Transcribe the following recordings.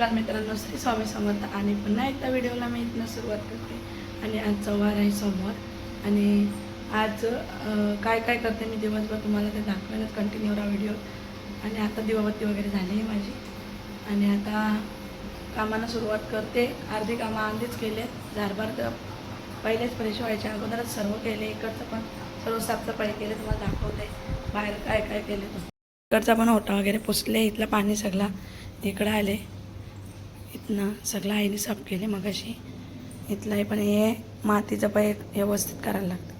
नमस्कार मित्रांनो श्री स्वामी समर्थ आणि पुन्हा एकदा व्हिडिओला मी इथनं सुरुवात करते. आणि आजचा वार आहे सोमवार. आणि आज काय काय करते मी दिवसभर तुम्हाला ते दाखवेनच कंटिन्यू राहा व्हिडिओ. आणि आता दिवाबत्ती वगैरे झाली आहे माझी. आणि आता कामाला सुरुवात करते. अर्धी कामं आधीच केले. झारभार तर पहिलेच फ्रेश व्हायच्या अगोदरच सर्व केले. इकडचं पण सर्व साफसफाई केले. तुम्हाला दाखवते बाहेर काय काय केले. तो इकडचा पण ओटा वगैरे पुसले. इथलं पाणी सगळा इकडं आले. इथनं सगळं आईने साफ केले मगाशी. इथलं आहे पण हे मातीचं पाय व्यवस्थित करायला लागतं.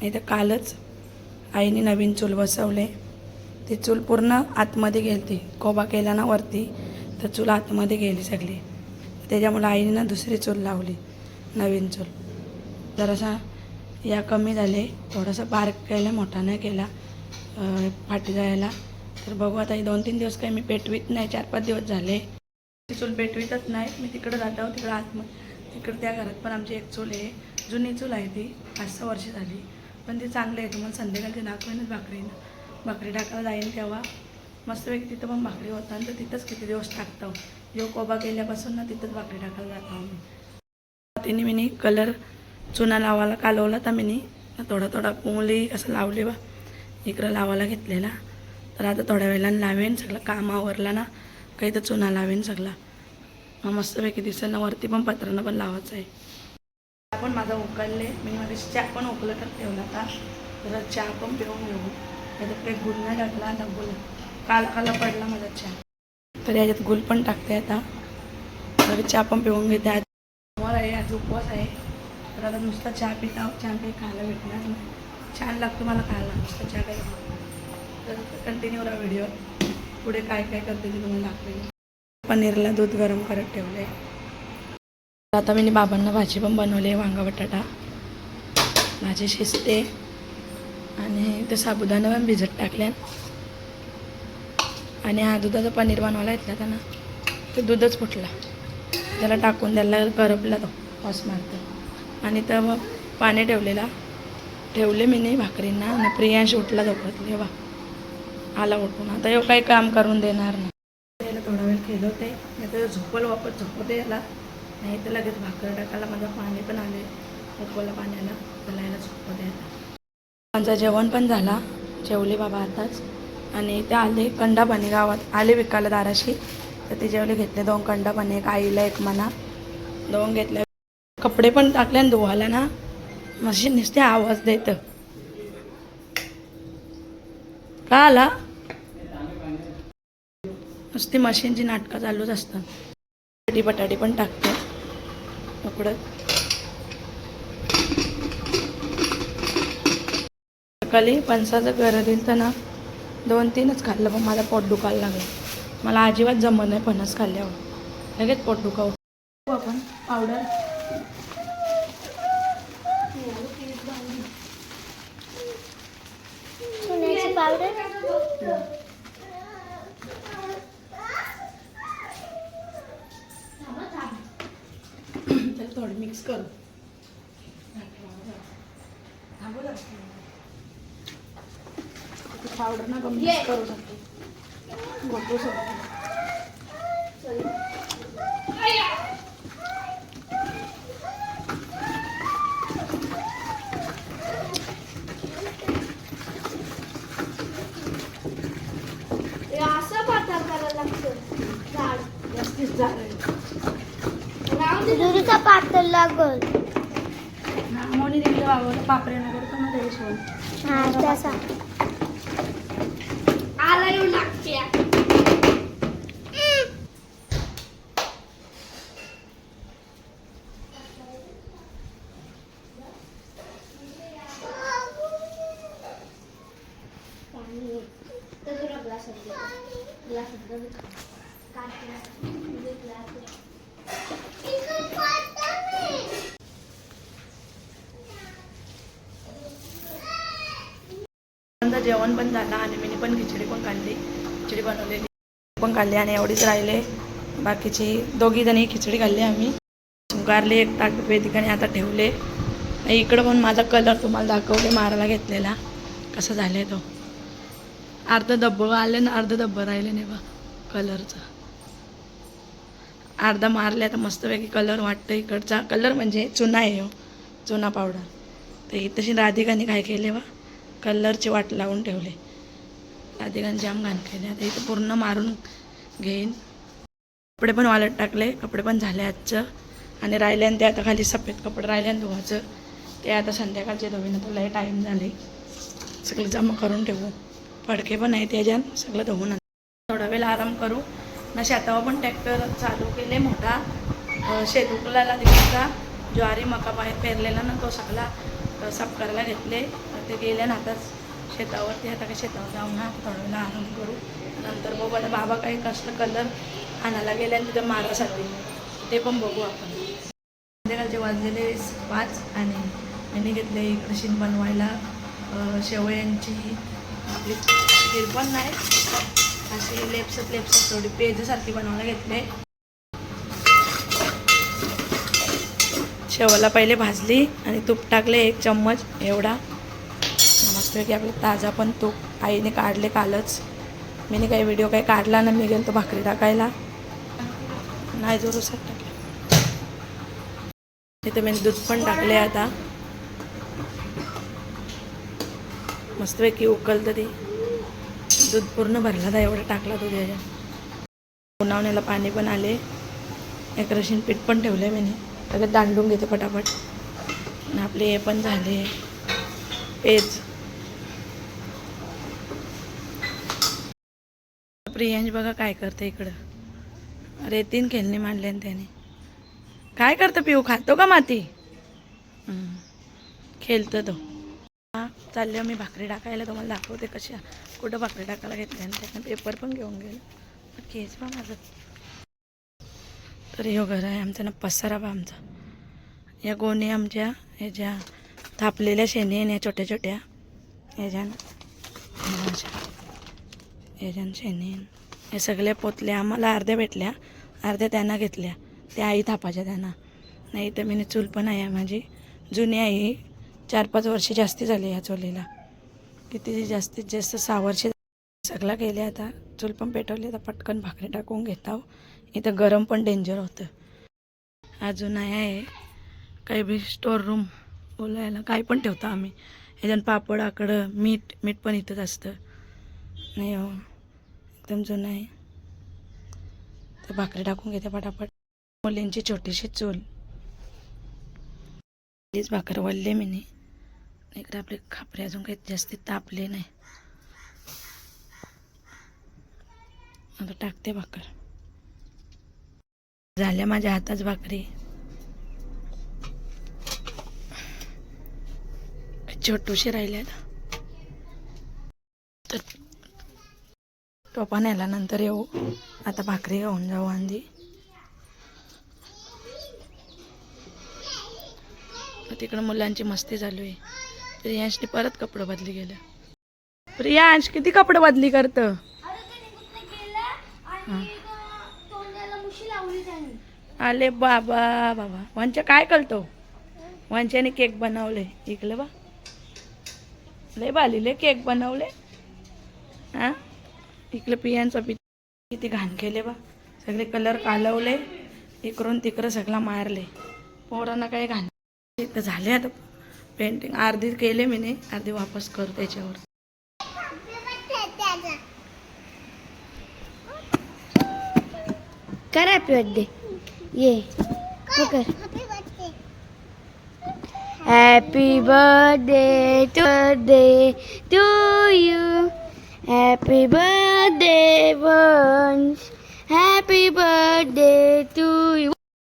नाही तर कालच आईने नवीन चूल बसवले ती चूल पूर्ण आतमध्ये गेली कोबा केला ना वरती तर चूल आतमध्ये गेली सगळी. त्याच्यामुळे आईने ना दुसरी चूल लावली नवीन चूल. जरासा या कमी झाले. थोडासा बारीक केला मोठा नाही केला फाटी जायला. तर बघू आता दोन तीन दिवस काही मी पेटवीत नाही. चार पाच दिवस झाले. ती चूल भेटवीतच नाही. मी तिकडं जातो तिकडं आतमध्ये. तिकडं त्या घरात पण आमची एक चूल आहे. जुनी चूल आहे ती. पाच सहा वर्ष झाली. पण ती चांगली आहे. तुम्हाला संध्याकाळी नाकवेनच भाकरीनं भाकरी टाकायला जाईन तेव्हा. मस्तपैकी तिथं पण भाकरी होता आणि तर तिथंच किती दिवस टाकतो यो कोबा केल्यापासून ना तिथंच भाकरी टाकायला जातो आम्ही. तिने मी कलर चुना लावायला कालवला तर मी थोडा थोडा उंगली असं लावले बा. इकडं लावायला घेतलेला. तर आता थोड्या वेळेला लावेन. सगळं काम आवरला ना. काही तर चुना लावेन सगळा. मस्तपैकी दिसेल ना वरती पण पत्रांना पण लावायचं आहे. चहा पण माझा उकळले मी मध्ये चहा पण उकळतच ठेवला होता जरा चहा पण पिऊन घेऊ त्याच्यात काही गुल नाही टाकला आता गुल काल काला पडला माझा चहा. तर याच्यात गुल पण टाकते आता. तर चहा पण पिऊन घेते. आज समोर आहे आज उपवास आहे. तर आता नुसता चहा पिता चहा काही खायला भेटणार नाही. छान लागतो मला खायला नुसता चहा काही तर कंटिन्यू राहा व्हिडिओ पुढे काय काय करते ते तुम्हाला दाखवेल पनीरला दूध गरम करत ठेवले आता मी बाबांना भाजी पण बनवली आहे वांगा बटाटा. भाजी शिजते. आणि ते साबुदाणा पण भिजत टाकल्या. आणि हा दुधाचं पनीर बनवायला येतला त्यांना ते दूधच फुटला. त्याला टाकून त्याला करपला तो पॉस मारतो. आणि तर मग पाणी ठेवलेला. ठेवले मी नाही भाकरींना. आणि प्रियांश उठला झोपतले वा आला उठून. आता एवढं काही काम करून देणार नाही. थोडा वेळ नाही तर झोपल वापस झोपवते याला. नाही तर लगेच भाकर टाकायला माझं पाणी पण आले. उकवलं पाण्याला. त्याला याला झोपवते याला माझं जेवण पण झाला. जेवले बाबा आताच. आणि ते आले कंडा पाणी गावात. आले विकायला दाराशी. तर ते जेवले घेतले दोन कंडा पाणी एक आईला एक मना दोन घेतले. कपडे पण टाकले आणि धुवायला ना. मशीन नुसते आवाज देतं. का आला? नुसती मशीनची नाटकं चालूच असतात. बटाटी बटाटी पण टाकते. उकडत. सकाळी फणसाचं घर दिलं तर ना दोन तीनच खाल्लं पण माझा पोट दुखायला लागलं. मला अजिबात जमत नाही फणस खाल्ल्यावर. लगेच पोट दुखाव. आपण. पावडर. पावडर? त्याला थोडं मिक्स करू. पावडर ना मिक्स करू शकते गोटू शकते असं पातळ करायला लागतं. झाड. जास्तीत झालं दुरीचा पातळ लागल. मोनी दिलं बाबा पापरे नगर तर मध्ये हा तसा. आला येऊ लागते. जेवण पण झालं आणि मी पण खिचडी पण काढली खिचडी बनवलेली. पण काढली आणि एवढीच राहिले. बाकीची दोघी जणी खिचडी खाल्ली आम्ही. गारली एक ताट ठिकाणी आता ठेवले. इकडं पण माझा कलर तुम्हाला दाखवले मारायला घेतलेला. कसा झालाय तो. अर्ध डब्बं आले ना अर्ध डब्बं राहिले नाही बा कलरचं अर्धा मारले आता मस्तपैकी कलर वाटतं इकडचा. कलर म्हणजे चुना आहे हो. चुना पावडर तर ही तशी राधिकाने काय केले वा कलरची वाट लावून ठेवले. राधिकाने जाम घाण केले. आता इथं पूर्ण मारून घेईन. कपडे पण वालत टाकले. कपडे पण झाले आजचं. आणि राहिल्यानं ते आता खाली सफेद कपडे राहिल्यानं धुवायचं. ते आता संध्याकाळचे धुवीन. तुला टाईम झाले. सगळे जमा करून ठेवू. फडके पण आहेत त्याच्यान सगळं धुवून थोडा वेळ आराम करू. ना शेतावर पण ट्रॅक्टर चालू केले मोठा. अं, शेत उकलायला ज्वारी मका बाहेर पेरलेला ना तो सगळा अं, साफ करायला घेतले. तर ते गेले ना आताच शेतावरती. आता काय शेतावर जाऊन ना थोडं वेळ आराम करू. नंतर बघू आता बाबा काही कसलं कलर आणायला गेले आणि तिथं मारासाठी. ते पण बघू आपण. संध्याकाळचे वाजलेले पाच आणि यांनी घेतले इकडे बनवायला. शेवयांची आपली खीर पण नाही. अशी लेपसत लेपसत थोडी पेजसारखी बनवायला घेतले. शेवाला पहिले भाजली आणि तूप टाकले एक चम्मच एवढा. मस्तपैकी आपलं ताजा पण तूप. आईने काढले कालच. मीने काही व्हिडिओ काही काढला ना मी गेलो तो भाकरी टाकायला. नाही जोरसात टाकले. इथं मी दूध पण टाकले आता. मस्तपैकी उकलतं ती. दूध पूर्ण भरला था एवढा टाकला दूध याच्यात उन्हावण्याला पाणी पण आले. एक रशीन पीठ पण ठेवलं आहे मी सगळं दांडून घेते पटापट. आणि आपले हे पण झाले. पेज. प्रियांश बघा काय करते इकडं. रेतीन खेळणी मांडले आणि त्याने. काय करतं पिऊ? खातो का माती? खेळतं खेळतो तो. चालले मी भाकरी टाकायला. तुम्हाला दाखवते कशा कुठं भाकरी टाकायला घेतल्या आणि त्यातनं पेपर पण घेऊन गेलो. केस बा माझं तर ह्यो घर आहे आमचा ना पसारा बा आमचा. या गोणी आमच्या ह्याच्या थापलेल्या शेणी आहे ना या छोट्या छोट्या ह्याच्यानं ह्याच्या ह्याच्यानं शेणी हे सगळ्या पोतल्या आम्हाला अर्ध्या भेटल्या अर्ध्या त्यांना घेतल्या. त्या आई थापाच्या त्यांना. नाही तर मी चूल पण आहे माझी जुनी आई चार पाच वर्ष जास्ती झाली या चुलीला. किती जास्तीत जास्त सावरशे सगळा गेले आता. चूल पण पेटवली आता पटकन भाकरी टाकून घेता इथं गरम पण डेंजर होतं. अजून आहे काही बी स्टोर रूम बोलायला काही पण ठेवतो आम्ही. ह्याच्यानं पापड आकडं मीठ मीठ पण इथंच असतं. नाही हो एकदम जुनं आहे. तर भाकरी टाकून घेते पटापट. मुलींची छोटीशी चूल. प्लीज भाकर वळले मी नाही इकडे आपले खापरे अजून काही जास्ती तापले नाही. आता टाकते भाकर. झाल्या माझ्या हाताच भाकरी. छोटूशी राहिल्या तर टोपा नेल्यानंतर नंतर येऊ. आता भाकरी घेऊन जाऊ आधी. तिकडं मुलांची मस्ती चालू आहे. प्रियांशने परत कपडे बदली गेलं प्रियांश किती कपडे बदली करतं? आले बाबा बाबा. वंच्या काय करतो? वंच्याने केक बनवले. इकलं बा लय बालीले केक बनवले. हा? इकडे पियांचा पि किती घाण केले बा सगळे कलर कालवले. इकडून तिकडं सगळं मारले. पोरांना काही घाण झाले आता. पेंटिंग अर्धी केले मी नाही अर्धी वापस कर त्याच्यावर. कर हॅपी बर्थडे ये कर. Happy birthday to day to you happy birthday Vansh happy birthday to you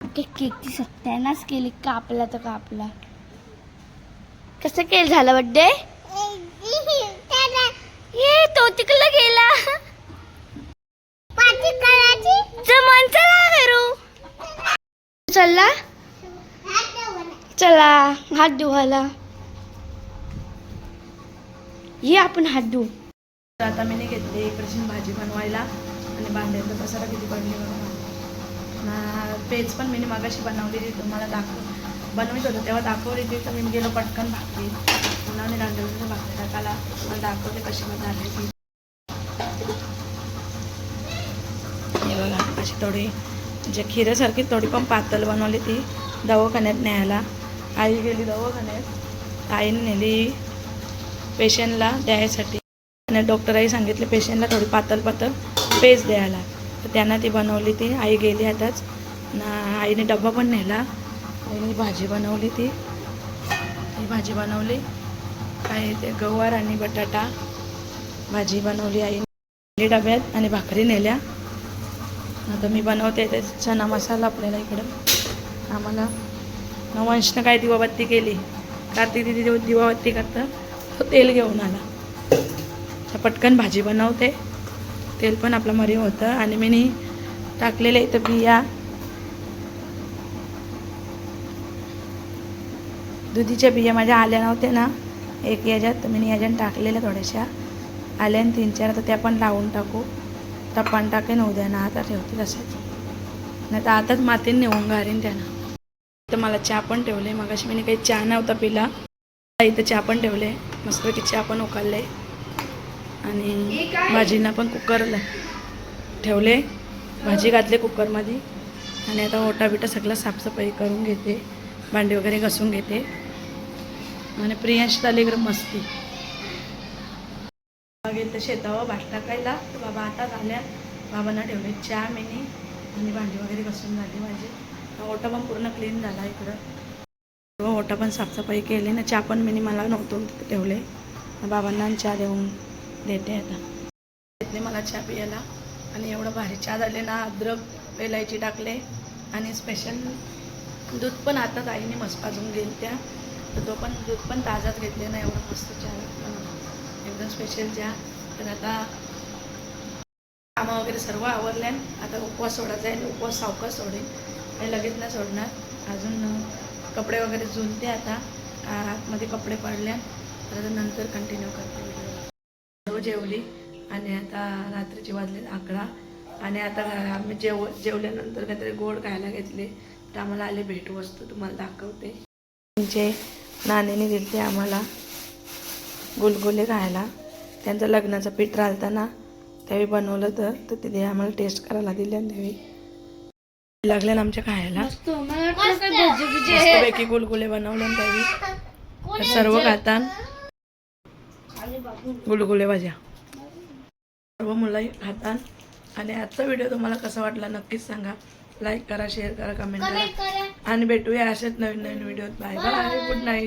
केकची सत्यानाच केली कापला तर कापला. कसं केलं झालं बड्डे ये तो तिकडला गेला. जमन चला करू चला. चला हात धुवायला ये आपण हात धुवू आता मी घेतले घेतली इकडची भाजी बनवायला. आणि भांड्यांचा पसारा किती पडले बघा. पेज पण मी मागाशी बनवलेली तुम्हाला दाखव बनवित होतो तेव्हा दाखवली ती तर मी गेलो पटकन भाकरी. पुन्हा मी रांधवली भाकरी टाकायला. मला दाखवते कशी मजा आली ती. हे बघा अशी थोडी जे खिऱ्यासारखी थोडी पण पातळ बनवली ती दवाखान्यात न्यायला. आई गेली दवाखान्यात. आईने नेली पेशंटला द्यायसाठी. आणि डॉक्टरही सांगितले पेशंटला थोडी पातळ पातळ पेज द्यायला. तर त्यांना ती बनवली ती. आई गेली आताच. ना आईने डबा पण नेला. आईने भाजी बनवली ती. ही भाजी बनवली. काय ते? गवार आणि बटाटा. भाजी बनवली आईने डब्यात आणि भाकरी नेल्या. आता मी बनवते ते चना मसाला आपल्याला इकडं. आम्हाला नवंशनं काय दिवाबत्ती केली? कार्तिक दिदी दिव- दिवाबत्ती करतं. तो तेल घेऊन आला. तर पटकन भाजी बनवते. तेल पण आपलं मरी होतं. आणि मी नी टाकलेले इथं बिया. दुधीच्या बिया माझ्या आल्या नव्हत्या ना. एक याच्यात मी याच्यात टाकलेल्या थोड्याशा. आल्या आणि तीन चार तर त्या पण लावून टाकू. टपान टाकेन उद्या ना आता ठेवते तसेच. नाही तर आताच मातीन नेऊन घालीन त्यांना. तर मला चहा पण ठेवले मगाशी मी काही चहा नव्हता पिला. इथं चहा पण ठेवले मस्तपैकी चहा पण उकालले आणि भाजींना पण कुकरला ठेवले भाजी घातले कुकरमध्ये आणि आता ओटा बिटा सगळं साफसफाई करून घेते. भांडी वगैरे घासून घेते. आणि प्रियांश झाली मस्ती. बघितलं तर शेतावर भात टाकायला. तर बाबा आता झाल्या. बाबांना ठेवले चहा मिनी आणि भांडी वगैरे घसून झाली माझी. ओटा पण पूर्ण क्लीन झाला इकडं. हो, ओटा पण साफसफाई केली ना चहा पण मिनी मला नव्हतं ठेवले. बाबांना चहा देऊन देते आता. घेतले मला चहा पियाला. आणि एवढं भारी चहा झाले ना अद्रक वेलायची टाकले. आणि स्पेशल दूध पण आता आईने मस्त पाजून गेल त्या. तर तो पण दूध पण ताजाच घेतले ना एवढं मस्त चहा. एकदम स्पेशल चहा. तर आता कामं वगैरे सर्व आवरल्या आता उपवास सोडायचा आहे. उपवास सावकाश सोडेल आणि लगेच नाही सोडणार. अजून कपडे वगैरे झुलते आता. आतमध्ये कपडे पडल्या तर आता नंतर कंटिन्यू करते व्हिडिओ हो, सर्व जेवली. आणि आता रात्रीचे वाजले आकडा आणि आता आम्ही जेव जेवल्यानंतर काहीतरी गोड खायला घेतले. तर आम्हाला आले भेटवस्तू. तुम्हाला दाखवते. म्हणजे नाणीने दिले आम्हाला. गुलगुले खायला. त्यांचं लग्नाचं पीठ राहताना त्यावेळी बनवलं तर तर तिथे आम्हाला टेस्ट करायला दिले आणि त्यावेळी लागले ना आमच्या खायला. मस्तपैकी गुलगुले बनवले त्यावेळी सर्व खातात गुलगुले भाज्या. सर्व मुलंही खातात आणि आजचा व्हिडिओ तुम्हाला कसा वाटला नक्कीच सांगा. लाईक करा शेअर करा कमेंट करा. आणि भेटूया असेच नवीन नवीन व्हिडिओत बाय बाय गुड नाईट